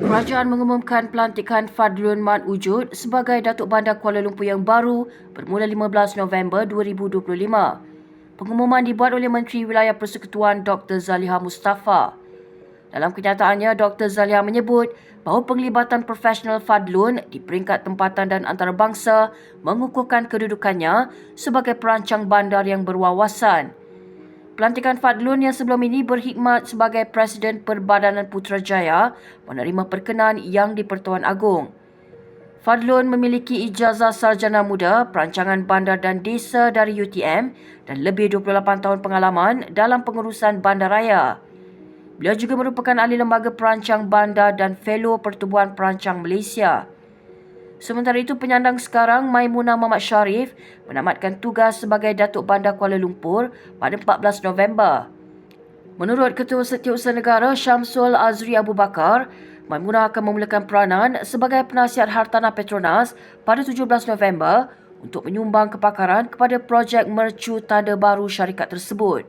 Kerajaan mengumumkan pelantikan Fadlun Man Wujud sebagai Datuk Bandar Kuala Lumpur yang baru bermula 15 November 2025. Pengumuman dibuat oleh Menteri Wilayah Persekutuan Dr. Zaliha Mustafa. Dalam kenyataannya, Dr. Zaliha menyebut bahawa penglibatan profesional Fadlun di peringkat tempatan dan antarabangsa mengukuhkan kedudukannya sebagai perancang bandar yang berwawasan. Pelantikan Fadlun yang sebelum ini berkhidmat sebagai Presiden Perbadanan Putrajaya menerima perkenan yang di Pertuan Agong. Fadlun memiliki ijazah sarjana muda perancangan bandar dan desa dari UTM dan lebih 28 tahun pengalaman dalam pengurusan bandaraya. Beliau juga merupakan ahli lembaga perancang bandar dan fellow Pertubuhan Perancang Malaysia. Sementara itu, penyandang sekarang Maimunah Muhammad Sharif menamatkan tugas sebagai Datuk Bandar Kuala Lumpur pada 14 November. Menurut Ketua Setiausaha Negara Syamsul Azri Abu Bakar, Maimunah akan memulakan peranan sebagai penasihat hartanah Petronas pada 17 November untuk menyumbang kepakaran kepada projek mercu tanda baru syarikat tersebut.